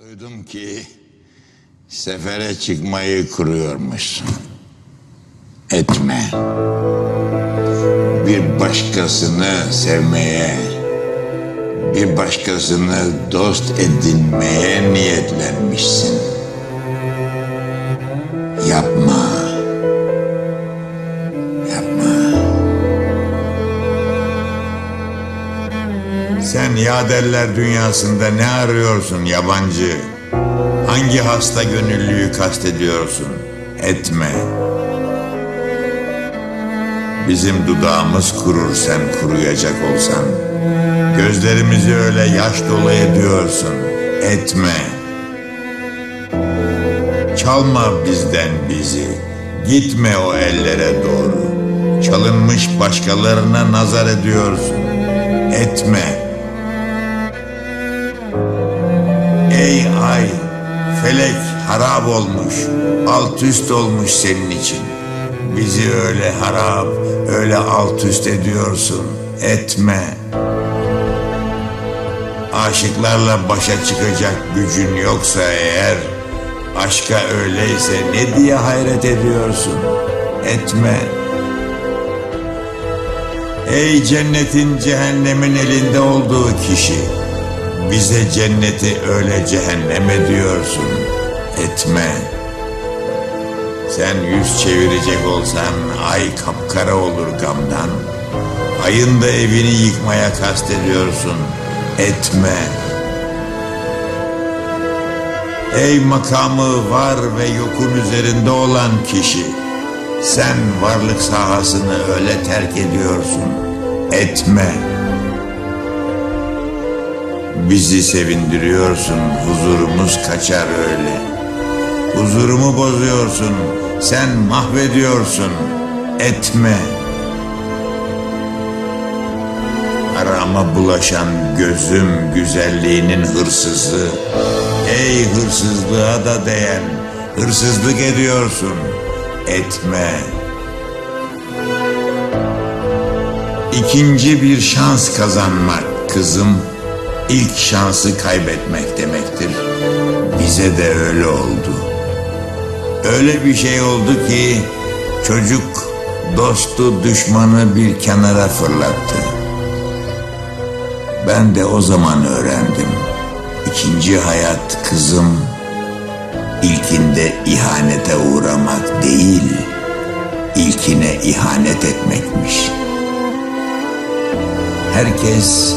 Duydum ki sefere çıkmayı kuruyormuşsun. Etme. Bir başkasını sevmeye, bir başkasını dost edinmeye niyetlenmişsin. Yapma. Sen yaderler dünyasında ne arıyorsun yabancı? Hangi hasta gönüllüyü kastediyorsun? Etme. Bizim dudağımız kurur sen kuruyacak olsan. Gözlerimizi öyle yaş dolu ediyorsun. Etme. Çalma bizden bizi. Gitme o ellere doğru. Çalınmış başkalarına nazar ediyorsun. Etme. Felek harap olmuş, alt üst olmuş senin için. Bizi öyle harap, öyle alt üst ediyorsun. Etme. Aşıklarla başa çıkacak gücün yoksa eğer, aşka öyleyse ne diye hayret ediyorsun? Etme. Ey cennetin cehennemin elinde olduğu kişi. Bize cenneti öyle cehennem ediyorsun. Etme. Sen yüz çevirecek olsan ay kapkara olur gamdan. Ayın da evini yıkmaya kastediyorsun. Etme. Ey makamı var ve yokun üzerinde olan kişi. Sen varlık sahasını öyle terk ediyorsun. Etme. Bizi sevindiriyorsun, huzurumuz kaçar öyle. Huzurumu bozuyorsun, sen mahvediyorsun. Etme. Arama bulaşan gözüm güzelliğinin hırsızı. Ey hırsızlığa da değen, hırsızlık ediyorsun. Etme. İkinci bir şans kazanmak kızım, ilk şansı kaybetmek demektir. Bize de öyle oldu. Öyle bir şey oldu ki çocuk dostu düşmanı bir kenara fırlattı. Ben de o zaman öğrendim. İkinci hayat kızım ilkinde ihanete uğramak değil, ilkine ihanet etmekmiş. Herkes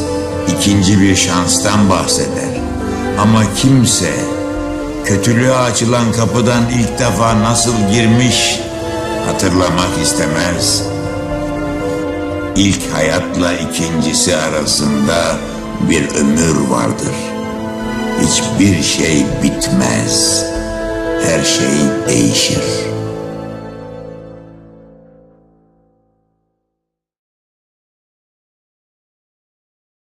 ikinci bir şanstan bahseder. Ama kimse kötülüğe açılan kapıdan ilk defa nasıl girmiş hatırlamak istemez. İlk hayatla ikincisi arasında bir ömür vardır. Hiçbir şey bitmez. Her şey değişir.